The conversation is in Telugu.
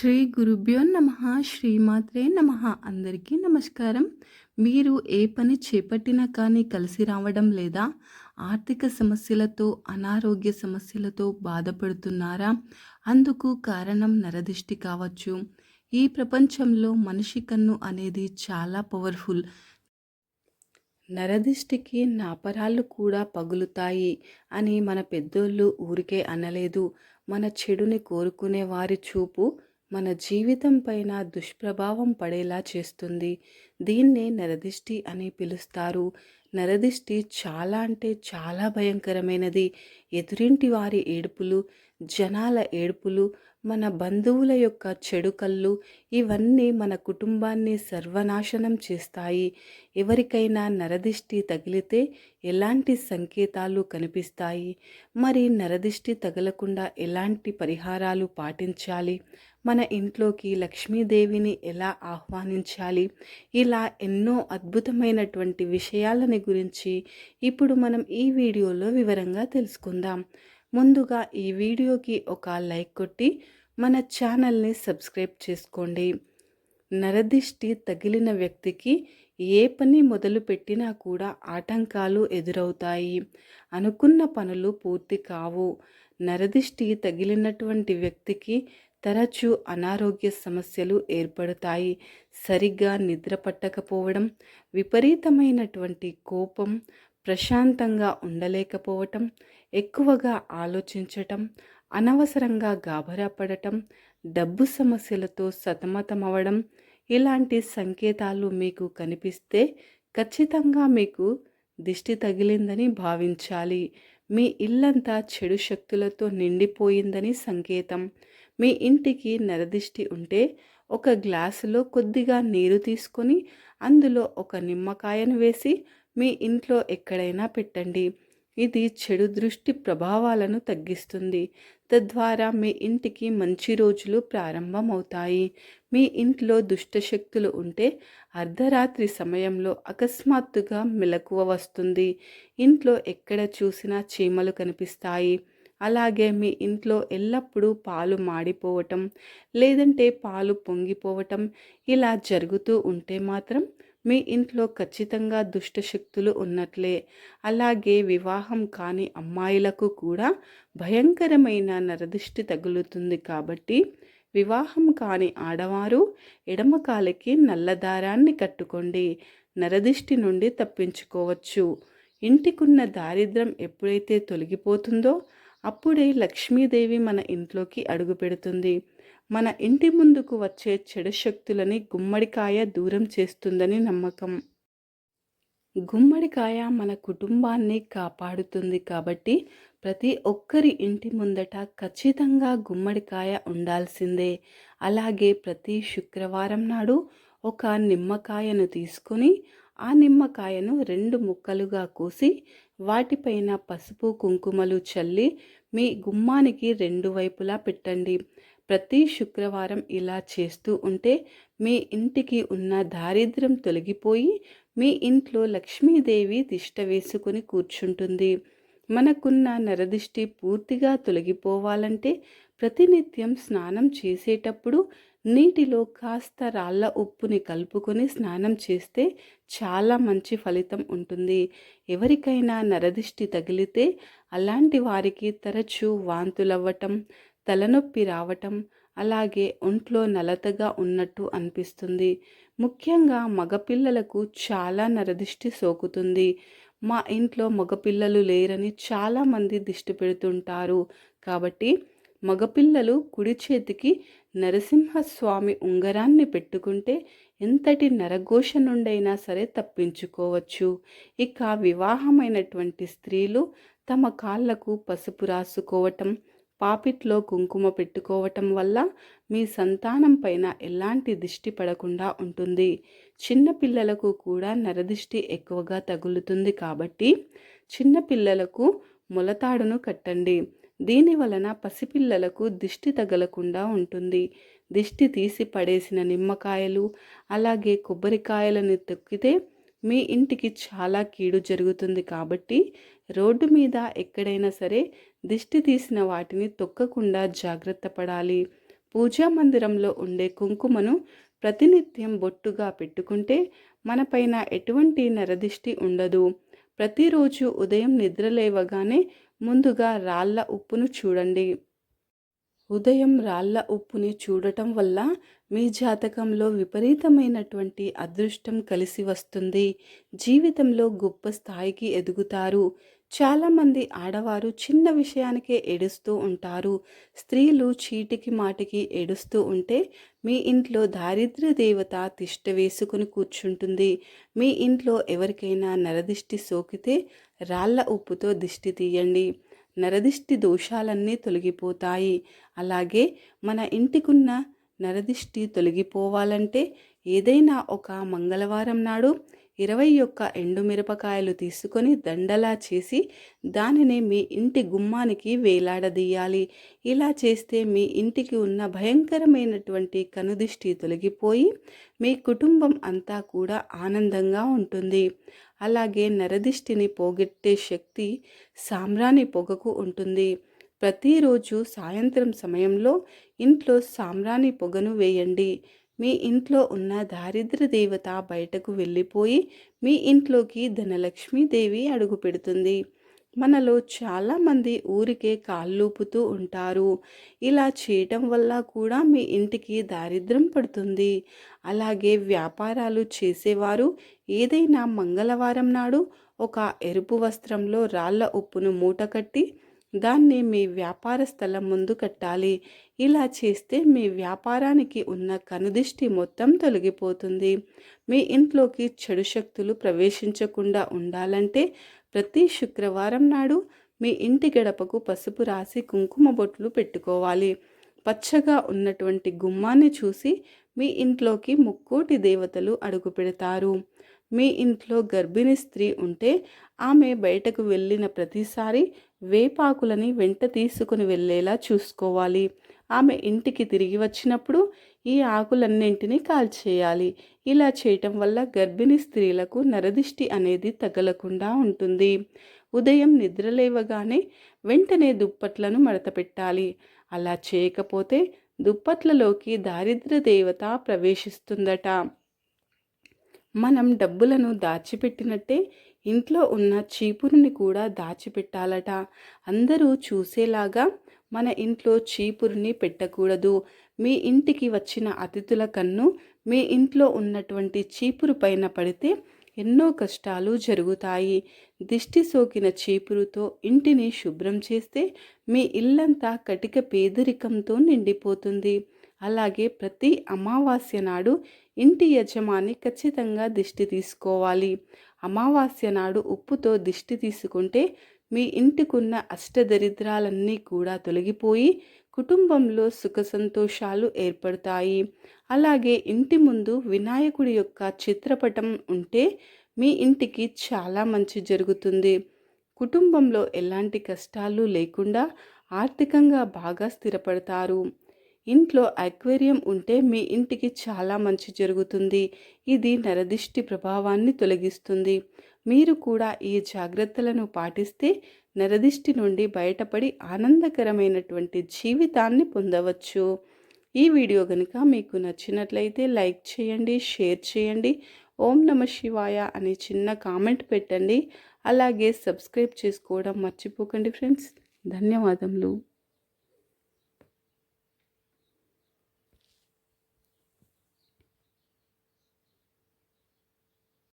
శ్రీ గురుభ్యో నమ శ్రీమాత్రే నమ. అందరికీ నమస్కారం. మీరు ఏ పని చేపట్టినా కానీ కలిసి రావడం లేదా ఆర్థిక సమస్యలతో అనారోగ్య సమస్యలతో బాధపడుతున్నారా? అందుకు కారణం నరదిష్టి కావచ్చు. ఈ ప్రపంచంలో మనిషి కన్ను అనేది చాలా పవర్ఫుల్. నరదిష్టికి నాపరాళ్ళు కూడా పగులుతాయి అని మన పెద్దోళ్ళు ఊరికే అనలేదు. మన చెడుని కోరుకునే వారి చూపు మన జీవితం పైన దుష్ప్రభావం పడేలా చేస్తుంది. దీన్నే నరదిష్టి అని పిలుస్తారు. నరదిష్టి చాలా అంటే చాలా భయంకరమైనది. ఎదురింటి వారి ఏడుపులు జనాల ఏడుపులు మన బంధువుల యొక్క చెడు కళ్ళు ఇవన్నీ మన కుటుంబాన్ని సర్వనాశనం చేస్తాయి. ఎవరికైనా నరదిష్టి తగిలితే ఎలాంటి సంకేతాలు కనిపిస్తాయి? మరి నరదిష్టి తగలకుండా ఎలాంటి పరిహారాలు పాటించాలి? మన ఇంట్లోకి లక్ష్మీదేవిని ఎలా ఆహ్వానించాలి? ఇలా ఎన్నో అద్భుతమైనటువంటి విషయాలని గురించి ఇప్పుడు మనం ఈ వీడియోలో వివరంగా తెలుసుకుందాం. ముందుగా ఈ వీడియోకి ఒక లైక్ కొట్టి మన ఛానల్ని సబ్స్క్రైబ్ చేసుకోండి. నరదిష్టి తగిలిన వ్యక్తికి ఏ పని మొదలు పెట్టినా కూడా ఆటంకాలు ఎదురవుతాయి. అనుకున్న పనులు పూర్తి కావు. నరదిష్టి తగిలినటువంటి వ్యక్తికి తరచూ అనారోగ్య సమస్యలు ఏర్పడతాయి. సరిగ్గా నిద్ర పట్టకపోవడం విపరీతమైనటువంటి కోపం ప్రశాంతంగా ఉండలేకపోవటం ఎక్కువగా ఆలోచించటం అనవసరంగా గాభరా పడటం డబ్బు సమస్యలతో సతమతమవడం ఇలాంటి సంకేతాలు మీకు కనిపిస్తే ఖచ్చితంగా మీకు దిష్టి తగిలిందని భావించాలి. మీ ఇల్లంతా చెడు శక్తులతో నిండిపోయిందని సంకేతం. మీ ఇంటికి నరదిష్టి ఉంటే ఒక గ్లాసులో కొద్దిగా నీరు తీసుకొని అందులో ఒక నిమ్మకాయను వేసి మీ ఇంట్లో ఎక్కడైనా పెట్టండి. ఇది చెడు దృష్టి ప్రభావాలను తగ్గిస్తుంది. తద్వారా మీ ఇంటికి మంచి రోజులు ప్రారంభమవుతాయి. మీ ఇంట్లో దుష్టశక్తులు ఉంటే అర్ధరాత్రి సమయంలో అకస్మాత్తుగా మెలకువ వస్తుంది. ఇంట్లో ఎక్కడ చూసినా చీమలు కనిపిస్తాయి. అలాగే మీ ఇంట్లో ఎల్లప్పుడూ పాలు మాడిపోవటం లేదంటే పాలు పొంగిపోవటం ఇలా జరుగుతూ ఉంటే మాత్రం మీ ఇంట్లో ఖచ్చితంగా దుష్టశక్తులు ఉన్నట్లే. అలాగే వివాహం కాని అమ్మాయిలకు కూడా భయంకరమైన నరదిష్టి తగులుతుంది కాబట్టి వివాహం కాని ఆడవారు ఎడమకాలకి నల్లదారాన్ని కట్టుకోండి. నరదిష్టి నుండి తప్పించుకోవచ్చు. ఇంటికున్న దారిద్రం ఎప్పుడైతే తొలగిపోతుందో అప్పుడే లక్ష్మీదేవి మన ఇంట్లోకి అడుగు పెడుతుంది. మన ఇంటి ముందుకు వచ్చే చెడు శక్తులని గుమ్మడికాయ దూరం చేస్తుందని నమ్మకం. గుమ్మడికాయ మన కుటుంబాన్ని కాపాడుతుంది కాబట్టి ప్రతి ఒక్కరి ఇంటి ముందట ఖచ్చితంగా గుమ్మడికాయ ఉండాల్సిందే. అలాగే ప్రతి శుక్రవారం నాడు ఒక నిమ్మకాయను తీసుకొని ఆ నిమ్మకాయను రెండు ముక్కలుగా కోసి వాటిపైన పసుపు కుంకుమలు చల్లి మీ గుమ్మానికి రెండు వైపులా పెట్టండి. ప్రతి శుక్రవారం ఇలా చేస్తూ ఉంటే మీ ఇంటికి ఉన్న దారిద్ర్యం తొలగిపోయి మీ ఇంట్లో లక్ష్మీదేవి తిష్ట వేసుకొని కూర్చుంటుంది. మనకున్న నరదిష్టి పూర్తిగా తొలగిపోవాలంటే ప్రతినిత్యం స్నానం చేసేటప్పుడు నీటిలో కాస్త రాళ్ళ ఉప్పుని కలుపుకొని స్నానం చేస్తే చాలా మంచి ఫలితం ఉంటుంది. ఎవరికైనా నరదిష్టి తగిలితే అలాంటి వారికి తరచూ వాంతులవ్వటం తలనొప్పి రావటం అలాగే ఒంట్లో నలతగా ఉన్నట్టు అనిపిస్తుంది. ముఖ్యంగా మగపిల్లలకు చాలా నరదిష్టి సోకుతుంది. మా ఇంట్లో మగపిల్లలు లేరని చాలామంది దిష్టి పెడుతుంటారు. కాబట్టి మగపిల్లలు కుడి చేతికి నరసింహస్వామి ఉంగరాన్ని పెట్టుకుంటే ఎంతటి నరఘోష నుండైనా సరే తప్పించుకోవచ్చు. ఇక వివాహమైనటువంటి స్త్రీలు తమ కాళ్ళకు పసుపు రాసుకోవటం పాపిట్లో కుంకుమ పెట్టుకోవటం వల్ల మీ సంతానం పైన ఎలాంటి దిష్టి పడకుండా ఉంటుంది. చిన్నపిల్లలకు కూడా నరదిష్టి ఎక్కువగా తగులుతుంది కాబట్టి చిన్నపిల్లలకు మొలతాడును కట్టండి. దీని వలన పసిపిల్లలకు దిష్టి తగలకుండా ఉంటుంది. దిష్టి తీసి పడేసిన నిమ్మకాయలు అలాగే కొబ్బరికాయలను తొక్కితే మీ ఇంటికి చాలా కీడు జరుగుతుంది కాబట్టి రోడ్డు మీద ఎక్కడైనా సరే దిష్టి తీసిన వాటిని తొక్కకుండా జాగ్రత్త పడాలి. పూజా మందిరంలో ఉండే కుంకుమను ప్రతినిత్యం బొట్టుగా పెట్టుకుంటే మనపైన ఎటువంటి నరదిష్టి ఉండదు. ప్రతిరోజు ఉదయం నిద్రలేవగానే ముందుగా రాళ్ళ ఉప్పును చూడండి. ఉదయం రాళ్ళ ఉప్పుని చూడటం వల్ల మీ జాతకంలో విపరీతమైనటువంటి అదృష్టం కలిసి వస్తుంది. జీవితంలో గొప్ప స్థాయికి ఎదుగుతారు. చాలామంది ఆడవారు చిన్న విషయానికే ఏడుస్తూ ఉంటారు. స్త్రీలు చీటికి మాటికి ఏడుస్తూ ఉంటే మీ ఇంట్లో దారిద్ర్య దేవత తిష్ట వేసుకుని కూర్చుంటుంది. మీ ఇంట్లో ఎవరికైనా నరదిష్టి సోకితే రాళ్ళ ఉప్పుతో దిష్టి తీయండి. నరదిష్టి దోషాలన్నీ తొలగిపోతాయి. అలాగే మన ఇంటికున్న నరదిష్టి తొలగిపోవాలంటే ఏదైనా ఒక మంగళవారం నాడు ఇరవై ఒక్క ఎండుమిరపకాయలు తీసుకొని దండలా చేసి దానిని మీ ఇంటి గుమ్మానికి వేలాడదీయాలి. ఇలా చేస్తే మీ ఇంటికి ఉన్న భయంకరమైనటువంటి కనుదిష్టి తొలగిపోయి మీ కుటుంబం అంతా కూడా ఆనందంగా ఉంటుంది. అలాగే నరదిష్టిని పోగొట్టే శక్తి సామ్రాణి పొగకు ఉంటుంది. ప్రతిరోజు సాయంత్రం సమయంలో ఇంట్లో సామ్రాణి పొగను వేయండి. మీ ఇంట్లో ఉన్న దారిద్ర దేవత బయటకు వెళ్ళిపోయి మీ ఇంట్లోకి ధనలక్ష్మీదేవి అడుగు పెడుతుంది. మనలో చాలామంది ఊరికే కాళ్ళూపుతూ ఉంటారు. ఇలా చేయటం వల్ల కూడా మీ ఇంటికి దారిద్రం పడుతుంది. అలాగే వ్యాపారాలు చేసేవారు ఏదైనా మంగళవారం నాడు ఒక ఎరుపు వస్త్రంలో రాళ్ళ ఉప్పును మూట కట్టి దాన్ని మీ వ్యాపార స్థలం ముందు కట్టాలి. ఇలా చేస్తే మీ వ్యాపారానికి ఉన్న కనుదిష్టి మొత్తం తొలగిపోతుంది. మీ ఇంట్లోకి చెడు శక్తులు ప్రవేశించకుండా ఉండాలంటే ప్రతి శుక్రవారం నాడు మీ ఇంటి గడపకు పసుపు రాసి కుంకుమ బొట్లు పెట్టుకోవాలి. పచ్చగా ఉన్నటువంటి గుమ్మాన్ని చూసి మీ ఇంట్లోకి ముక్కోటి దేవతలు అడుగు పెడతారు. మీ ఇంట్లో గర్భిణీ స్త్రీ ఉంటే ఆమె బయటకు వెళ్ళిన ప్రతిసారి వేపాకులని వెంట తీసుకుని వెళ్ళేలా చూసుకోవాలి. ఆమె ఇంటికి తిరిగి వచ్చినప్పుడు ఈ ఆకులన్నింటినీ కాల్చేయాలి. ఇలా చేయటం వల్ల గర్భిణీ స్త్రీలకు నరదిష్టి అనేది తగలకుండా ఉంటుంది. ఉదయం నిద్రలేవగానే వెంటనే దుప్పట్లను మడత పెట్టాలి అలా చేయకపోతే దుప్పట్లలోకి దారిద్ర దేవత ప్రవేశిస్తుందట. మనం డబ్బులను దాచిపెట్టినట్టే ఇంట్లో ఉన్న చీపురుని కూడా దాచిపెట్టాలట. అందరూ చూసేలాగా మన ఇంట్లో చీపురుని పెట్టకూడదు. మీ ఇంటికి వచ్చిన అతిథుల కన్ను మీ ఇంట్లో ఉన్నటువంటి చీపురు పైన పడితే ఎన్నో కష్టాలు జరుగుతాయి. దిష్టి సోకిన చీపురుతో ఇంటిని శుభ్రం చేస్తే మీ ఇల్లంతా కటిక పేదరికంతో నిండిపోతుంది. అలాగే ప్రతి అమావాస్య నాడు ఇంటి యజమాని ఖచ్చితంగా దిష్టి తీసుకోవాలి. అమావాస్య నాడు ఉప్పుతో దిష్టి తీసుకుంటే మీ ఇంటికున్న అష్టదరిద్రాలన్నీ కూడా తొలగిపోయి కుటుంబంలో సుఖ సంతోషాలు ఏర్పడతాయి. అలాగే ఇంటి ముందు వినాయకుడి యొక్క చిత్రపటం ఉంటే మీ ఇంటికి చాలా మంచి జరుగుతుంది. కుటుంబంలో ఎలాంటి కష్టాలు లేకుండా ఆర్థికంగా బాగా స్థిరపడతారు. ఇంట్లో అక్వేరియం ఉంటే మీ ఇంటికి చాలా మంచి జరుగుతుంది. ఇది నరదిష్టి ప్రభావాన్ని తొలగిస్తుంది. మీరు కూడా ఈ జాగ్రత్తలను పాటిస్తే నరదిష్టి నుండి బయటపడి ఆనందకరమైనటువంటి జీవితాన్ని పొందవచ్చు. ఈ వీడియో కనుక మీకు నచ్చినట్లయితే లైక్ చేయండి షేర్ చేయండి ఓం నమ శివాయ అనే చిన్న కామెంట్ పెట్టండి. అలాగే సబ్స్క్రైబ్ చేసుకోవడం మర్చిపోకండి ఫ్రెండ్స్. ధన్యవాదములు.